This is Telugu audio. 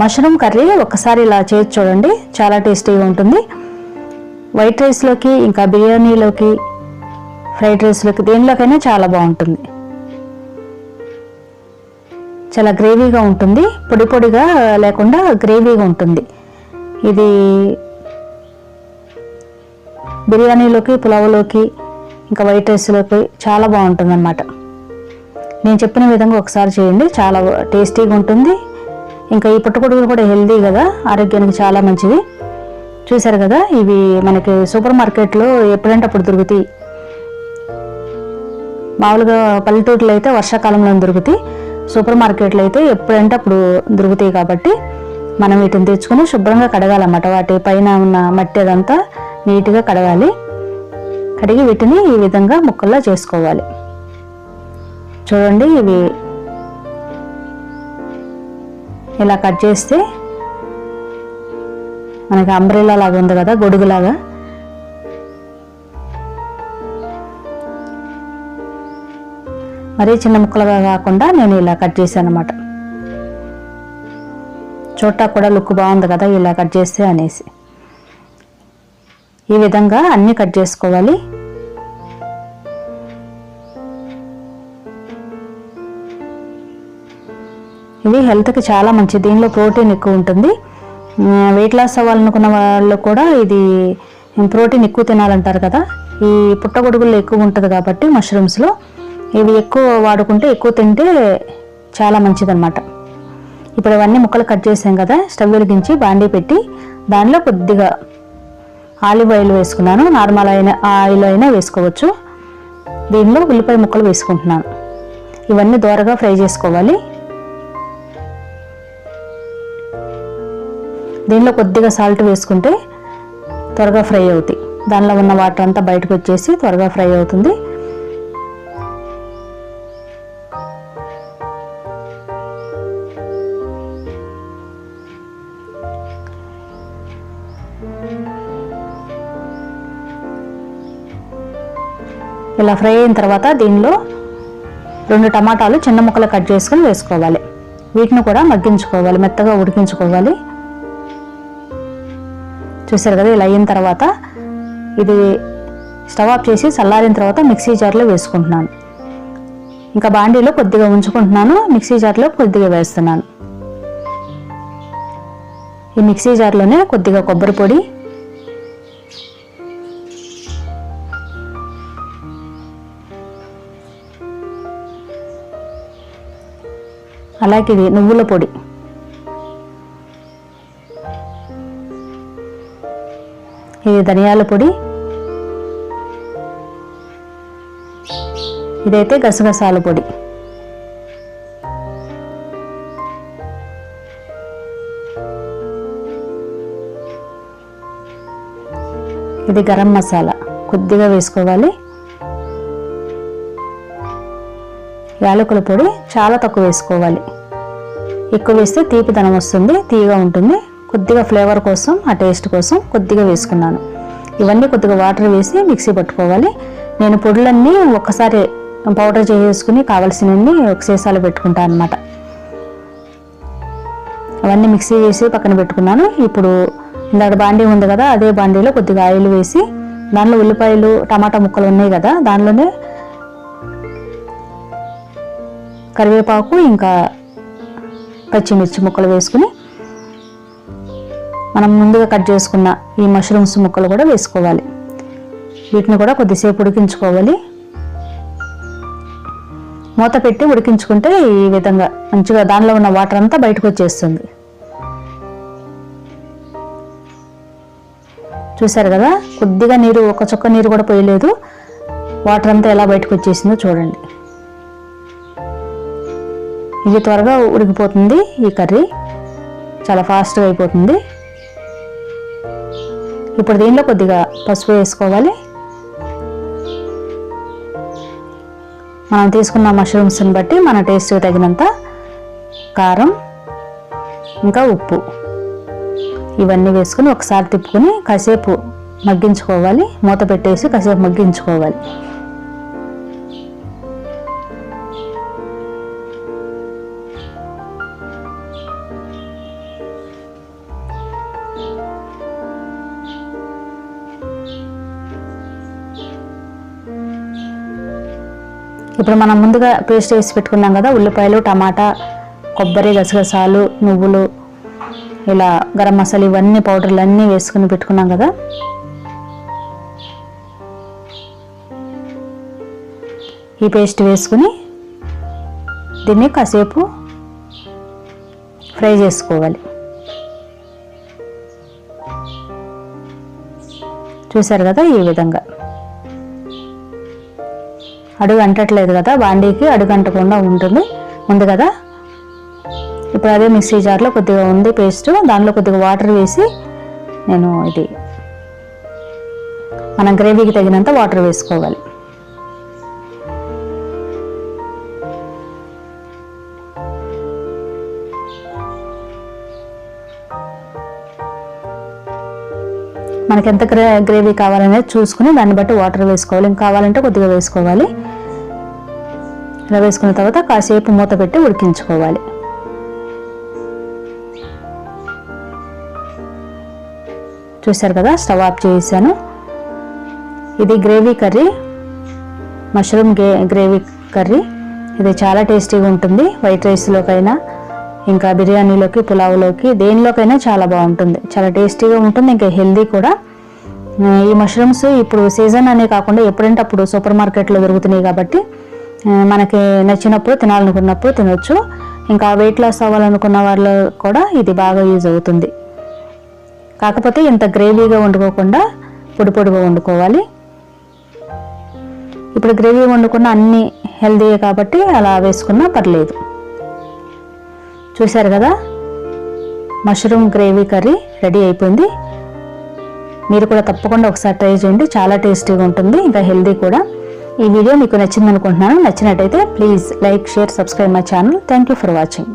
మష్రూమ్ కర్రీ ఒకసారి ఇలా చేసి చూడండి. చాలా టేస్టీగా ఉంటుంది. వైట్ రైస్లోకి ఇంకా బిర్యానీలోకి ఫ్రైడ్ రైస్లోకి దేనిలోకైనా చాలా బాగుంటుంది. చాలా గ్రేవీగా ఉంటుంది. పొడి పొడిగా లేకుండా గ్రేవీగా ఉంటుంది. ఇది బిర్యానీలోకి పులావులోకి ఇంకా వైట్ రైస్లోకి చాలా బాగుంటుంది అన్నమాట నేను చెప్పిన విధంగా ఒకసారి చేయండి. చాలా టేస్టీగా ఉంటుంది. ఇంకా ఈ పుట్టగొడుగులు కూడా హెల్దీ కదా ఆరోగ్యానికి చాలా మంచిది చూసారు కదా ఇవి మనకి సూపర్ మార్కెట్లో ఎప్పుడంటే అప్పుడు దొరుకుతాయి. మామూలుగా పల్లెటూరులో అయితే వర్షాకాలంలో దొరుకుతాయి. సూపర్ మార్కెట్లో అయితే ఎప్పుడంటే అప్పుడు దొరుకుతాయి కాబట్టి మనం వీటిని తెచ్చుకొని శుభ్రంగా కడగాలన్నమాట. వాటి పైన ఉన్న మట్టి అదంతా నీట్గా కడగాలి. కడిగి వీటిని ఈ విధంగా ముక్కల్లో చేసుకోవాలి. చూడండి ఇవి ఇలా కట్ చేస్తే మనకి అంబ్రెల్లా లాగా ఉంది కదా గొడుగులాగా. మరీ చిన్న ముక్కలుగా కాకుండా నేను ఇలా కట్ చేశాను అనమాట చూడటా కూడా లుక్ బాగుంది కదా ఇలా కట్ చేస్తే అనేసి. ఈ విధంగా అన్నీ కట్ చేసుకోవాలి. ఇది హెల్త్కి చాలా మంచిది. దీనిలో ప్రోటీన్ ఎక్కువ ఉంటుంది. వెయిట్ లాస్ అవ్వాలనుకున్న వాళ్ళు కూడా ఇది ప్రోటీన్ ఎక్కువ తినాలంటారు కదా. ఈ పుట్టగొడుగుల్లో ఎక్కువ ఉంటుంది కాబట్టి మష్రూమ్స్లో ఇవి ఎక్కువ వాడుకుంటే ఎక్కువ తింటే చాలా మంచిదన్నమాట. ఇప్పుడు ఇవన్నీ ముక్కలు కట్ చేసాం కదా స్టవ్ వెలిగించి బాండీ పెట్టి దానిలో కొద్దిగా ఆలివ్ ఆయిల్ వేసుకున్నాను. నార్మల్ అయిన ఆయిల్ అయినా వేసుకోవచ్చు. దీనిలో ఉల్లిపాయ ముక్కలు వేసుకుంటున్నాను. ఇవన్నీ దోరగా ఫ్రై చేసుకోవాలి. దీనిలో కొద్దిగా సాల్ట్ వేసుకుంటే త్వరగా ఫ్రై అవుతాయి. దానిలో ఉన్న వాటర్ అంతా బయటకు వచ్చేసి త్వరగా ఫ్రై అవుతుంది. ఇలా ఫ్రై అయిన తర్వాత దీనిలో రెండు టమాటాలు చిన్న ముక్కలు కట్ చేసుకొని వేసుకోవాలి. వీటిని కూడా మగ్గించుకోవాలి మెత్తగా ఉడికించుకోవాలి. చూసారు కదా ఇలా అయిన తర్వాత ఇది స్టవ్ ఆఫ్ చేసి చల్లారిన తర్వాత మిక్సీ జార్లో వేసుకుంటున్నాను. ఇంకా బాండీలో కొద్దిగా ఉంచుకుంటున్నాను మిక్సీ జార్లో కొద్దిగా వేస్తున్నాను. ఈ మిక్సీ జార్లోనే కొద్దిగా కొబ్బరి పొడి అలాగే ఇది నువ్వుల పొడి. ఇది ధనియాల పొడి. ఇదైతే గసగసాల పొడి. ఇది గరం మసాలా. కొద్దిగా వేసుకోవాలి. యాలకుల పొడి చాలా తక్కువ వేసుకోవాలి. ఎక్కువ వేస్తే తీపిదనం వస్తుంది తీయగా ఉంటుంది. కొద్దిగా ఫ్లేవర్ కోసం ఆ టేస్ట్ కోసం కొద్దిగా వేసుకున్నాను. ఇవన్నీ కొద్దిగా వాటర్ వేసి మిక్సీ పట్టుకోవాలి. నేను పొడులన్నీ ఒక్కసారి పౌడర్ చేసుకుని కావలసినవన్నీ ఒక సీసాలు పెట్టుకుంటాను అనమాట అవన్నీ మిక్సీ వేసి పక్కన పెట్టుకున్నాను. ఇప్పుడు ఇందాక బాండీ ఉంది కదా అదే బాండీలో కొద్దిగా ఆయిల్ వేసి దానిలో ఉల్లిపాయలు టమాటా ముక్కలు ఉన్నాయి కదా దానిలోనే కరివేపాకు ఇంకా పచ్చిమిర్చి ముక్కలు వేసుకుని మనం ముందుగా కట్ చేసుకున్న ఈ మష్రూమ్స్ ముక్కలు కూడా వేసుకోవాలి. వీటిని కూడా కొద్దిసేపు ఉడికించుకోవాలి. మూత పెట్టి ఉడికించుకుంటే ఈ విధంగా మంచిగా దానిలో ఉన్న వాటర్ అంతా బయటకు వచ్చేస్తుంది. చూసారు కదా? కొద్దిగా నీరు ఒక చుక్క నీరు కూడా పోయలేదు. వాటర్ అంతా ఎలా బయటకు వచ్చేసిందో చూడండి. ఇది త్వరగా ఉడికిపోతుంది ఈ కర్రీ. చాలా ఫాస్ట్గా అయిపోతుంది. ఇప్పుడు దీనిలో కొద్దిగా పసుపు వేసుకోవాలి. మనం తీసుకున్న మష్రూమ్స్ని బట్టి మన టేస్ట్ తగినంత కారం ఇంకా ఉప్పు. ఇవన్నీ వేసుకుని ఒకసారి తిప్పుకొని కాసేపు మగ్గించుకోవాలి. మూత పెట్టేసి కాసేపు మగ్గించుకోవాలి. ఇప్పుడు మనం ముందుగా పేస్ట్ వేసి పెట్టుకున్నాం కదా ఉల్లిపాయలు టమాటా కొబ్బరి గసగసాలు నువ్వులు ఇలా గరం మసాలా ఇవన్నీ పౌడర్లు అన్నీ వేసుకుని పెట్టుకున్నాం కదా. ఈ పేస్ట్ వేసుకుని దీన్ని కాసేపు ఫ్రై చేసుకోవాలి. చూసారు కదా ఈ విధంగా. అడుగు అంటట్లేదు కదా బాండీకి అడుగు అంటకుండా ఉంటుంది. ఉంది కదా? ఇప్పుడు అదే మిక్సీ జార్లో కొద్దిగా ఉంది పేస్ట్ దానిలో కొద్దిగా వాటర్ వేసి నేను ఇది మనం గ్రేవీకి తగినంత వాటర్ వేసుకోవాలి. మనకి ఎంత గ్రే గ్రేవీ కావాలనేది చూసుకుని దాన్ని బట్టి వాటర్ వేసుకోవాలి. ఇంకా కావాలంటే కొద్దిగా వేసుకోవాలి. ఇలా వేసుకున్న తర్వాత కాసేపు మూత పెట్టి ఉడికించుకోవాలి. చూసారు కదా స్టవ్ ఆఫ్ చేసాను ఇది గ్రేవీ కర్రీ మష్రూమ్ గే గ్రేవీ కర్రీ. ఇది చాలా టేస్టీగా ఉంటుంది. వైట్ రైస్లోకైనా ఇంకా బిర్యానీలోకి పులావ్లోకి దేనిలోకైనా చాలా బాగుంటుంది. చాలా టేస్టీగా ఉంటుంది ఇంకా హెల్దీ కూడా. ఈ మష్రూమ్స్ ఇప్పుడు సీజన్ అనే కాకుండా ఎప్పుడంటే అప్పుడు సూపర్ మార్కెట్లో దొరుకుతున్నాయి కాబట్టి మనకి నచ్చినప్పుడు తినాలనుకున్నప్పుడు తినొచ్చు. ఇంకా వెయిట్ లాస్ అవ్వాలనుకున్న వాళ్ళు కూడా ఇది బాగా యూజ్ అవుతుంది. కాకపోతే ఇంత గ్రేవీగా వండుకోకుండా పొడి పొడిగా వండుకోవాలి. ఇప్పుడు గ్రేవీ వండుకున్న అన్ని హెల్దీయే కాబట్టి అలా వేసుకున్నా పర్లేదు. చూశారు కదా? మష్రూమ్ గ్రేవీ కర్రీ రెడీ అయిపోయింది. మీరు కూడా తప్పకుండా ఒకసారి ట్రై చేయండి. చాలా టేస్టీగా ఉంటుంది. ఇంకా హెల్దీ కూడా. ఈ వీడియో మీకు నచ్చిందనుకుంటున్నాను. నచ్చినట్టయితే please like share subscribe my channel. Thank you for watching